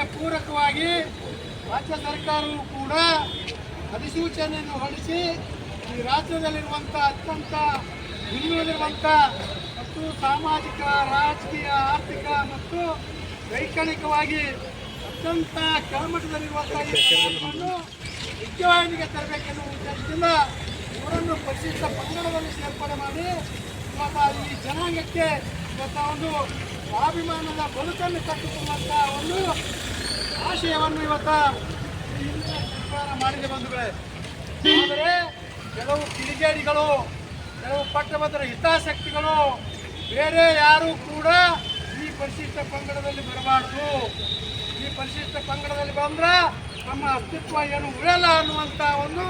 ಅದಕ್ಕೆ ಪೂರಕವಾಗಿ ರಾಜ್ಯ ಸರ್ಕಾರವು ಕೂಡ ಅಧಿಸೂಚನೆಯನ್ನು ಹೊರಡಿಸಿ ಈ ರಾಜ್ಯದಲ್ಲಿರುವಂಥ ಅತ್ಯಂತ ಹಿಂದುಳಿದಿರುವಂಥ ಮತ್ತು ಸಾಮಾಜಿಕ, ರಾಜಕೀಯ, ಆರ್ಥಿಕ ಮತ್ತು ಶೈಕ್ಷಣಿಕವಾಗಿ ಅತ್ಯಂತ ಕೆಳಮಟ್ಟದಲ್ಲಿರುವಂಥ ಈ ಸಮಾಜವನ್ನು ಮುಖ್ಯವಾಹಿನಿಗೆ ತರಬೇಕೆನ್ನುವ ಉದ್ದೇಶದಿಂದ ಇವರನ್ನು ಪರಿಶಿಷ್ಟ ಪಂಗಡದಲ್ಲಿ ಸೇರ್ಪಡೆ ಮಾಡಿ ಇವತ್ತ ಈ ಜನಾಂಗಕ್ಕೆ ಇವತ್ತ ಒಂದು ಸ್ವಾಭಿಮಾನದ ಬದುಕನ್ನು ಕಟ್ಟಿಕೊಳ್ಳುವಂಥ ಒಂದು ಆಶಯವನ್ನು ಇವತ್ತ ಸರ್ಕಾರ ಮಾಡಿದೆ ಬಂಧುಗಳೇ. ಆದರೆ ಕೆಲವು ಕಿಡಿಗೇಡಿಗಳು, ಕೆಲವು ಪಟ್ಟಭದ್ರ ಹಿತಾಸಕ್ತಿಗಳು ಬೇರೆ ಯಾರೂ ಕೂಡ ಈ ಪರಿಶಿಷ್ಟ ಪಂಗಡದಲ್ಲಿ ಬರಬಾರ್ದು. ಈ ಪರಿಶಿಷ್ಟ ಪಂಗಡದಲ್ಲಿ ಬಂದ್ರೆ ನಮ್ಮ ಅಸ್ತಿತ್ವ ಏನು ಉಳಿಯಲ್ಲ ಅನ್ನುವಂಥ ಒಂದು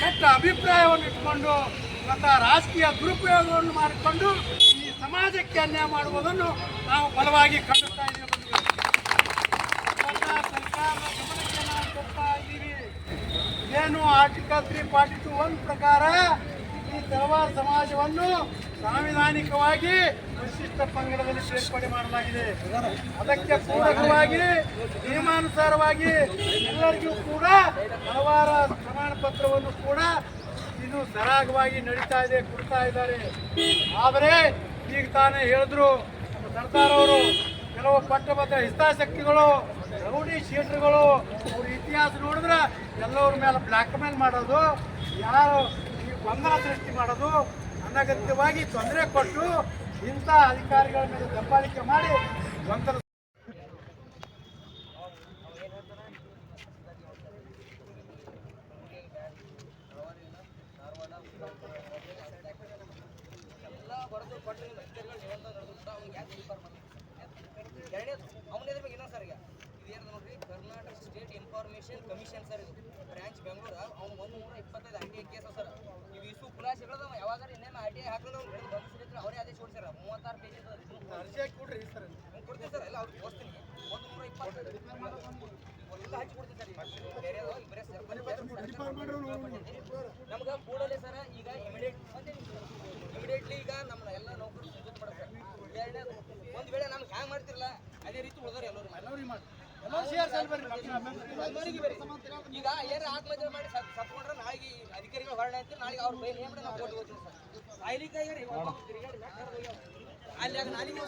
ಕೆಟ್ಟ ಅಭಿಪ್ರಾಯವನ್ನು ಇಟ್ಕೊಂಡು ಇವತ್ತ ರಾಜಕೀಯ ದುರುಪಯೋಗವನ್ನು ಮಾಡಿಕೊಂಡು ಈ ಸಮಾಜಕ್ಕೆ ಅನ್ಯಾಯ ಮಾಡುವುದನ್ನು ನಾವು ಬಲವಾಗಿ ಖಂಡಿಸ್ತಾ ಇದ್ದೀವಿ ಏನು article three forty two one ಪ್ರಕಾರ ಈ ತಲವಾರ್ ಸಮಾಜವನ್ನು ಸಾಂವಿಧಾನಿಕವಾಗಿ ವಿಶಿಷ್ಟ ಪಂಗಡದಲ್ಲಿ ಸೇರ್ಪಡೆ ಮಾಡಲಾಗಿದೆ. ಅದಕ್ಕೆ ಪೂರಕವಾಗಿ, ನಿಯಮಾನುಸಾರವಾಗಿ ಎಲ್ಲರಿಗೂ ಕೂಡ ಹಲವಾರ ಪ್ರಮಾಣ ಪತ್ರವನ್ನು ಕೂಡ ಇದು ಸರಾಗವಾಗಿ ನಡೀತಾ ಇದೆ, ಕೊಡ್ತಾ ಇದ್ದಾರೆ. ಆದರೆ ಈಗ ತಾನೇ ಹೇಳಿದ್ರು ಸರ್ದಾರ್ ಕೆಲವು ಪಟ್ಟಭದ್ರ ಹಿತಾಸಕ್ತಿಗಳು, ರೌಡಿ ಶೀಟರ್ಗಳು ಅವ್ರ ಇತಿಹಾಸ ನೋಡಿದ್ರೆ ಎಲ್ಲವ್ರ ಮೇಲೆ ಬ್ಲ್ಯಾಕ್ ಮೇಲ್ ಮಾಡೋದು, ಯಾರು ಈ ಗೊಂದಲ ಸೃಷ್ಟಿ ಮಾಡೋದು, ಅನಗತ್ಯವಾಗಿ ತೊಂದರೆ ಕೊಟ್ಟು ಇಂಥ ಅಧಿಕಾರಿಗಳ ಮೇಲೆ ದಬ್ಬಾಳಿಕೆ ಮಾಡಿ ಗೊಂದಲ ಎರಡನೇ ಇನ್ಫಾರ್ಮೇಷನ್ ಕಮಿಷನ್ ಸರ್ ಇದು. ಬ್ರಾಂಚ್ ಬೆಂಗಳೂರು. ಅವ್ನು ಒಂದು ನೂರ ಇಪ್ಪತ್ತೈದು R T I case sir ಇವು ಇಸು ಖುಲಾಸೆಗಳು ಯಾವಾಗ ಇನ್ನೇನು ಆರ್ ಟಿ ಐ ಹಾಕಿದ್ರೆ ಅವ್ರು ಹಿಡಿದು ಬಂದಿಸಿದ್ರೆ ಅವರೇ ಆದೇಶ ಕೊಡ್ತಾರೆ ಮೂವತ್ತಾರು ಪೇಜ್ ಅರ್ಜಿ ಹಾಕಿ ಕೊಡ್ರಿ ಸರ್. ಕೊಡ್ತೀನಿ ಸರ್ ಎಲ್ಲ ಅವ್ರಿಗೆ ತೋರಿಸ್ತೀನಿ. ಒಂದು ನೂರ ಇಪ್ಪತ್ತೈದು. ಎಲ್ಲ ಹಚ್ಚಿ ಕೊಡ್ತೀನಿ ಸರ್ ಬೇರೆ ಅದಾವ, ಸರ್ ನಮ್ಗೆ ಕೂಡಲೇ ಸರ್ ಈಗ ಇಮಿಡಿಯೇಟ್ ಇಮಿಡಿಯೇಟ್ಲಿ ಈಗ ನಮ್ಮ ಎಲ್ಲ ನೌಕರರು ಮಾಡ್ತಾರೆ ಒಂದು ವೇಳೆ ನಮ್ಗೆ ಹ್ಯಾಂಗ್ ಮಾಡ್ತಿರಲ್ಲ ಅದೇ ರೀತಿ ಉಳಿದವ್ರು ಎಲ್ಲರೂ. ಮಾಡಿ ಈಗ ಏನಾರ ಆತ್ಮಹತ್ಯೆ ಮಾಡಿ ಸತ್ ಸತ್ಕೊಂಡ್ರೆ ನಾಳೆಗೆ ಅಧಿಕಾರಿಗಳು ಹೊರಡೆ ಅಂತೀರಿ? ನಾಳೆಗೆ ಅವ್ರ ಬೈ ನೇಮಡೆ ನಾವು ಕೊಟ್ಟು ಅಲ್ಲಿ ನಾಳೆಗೆ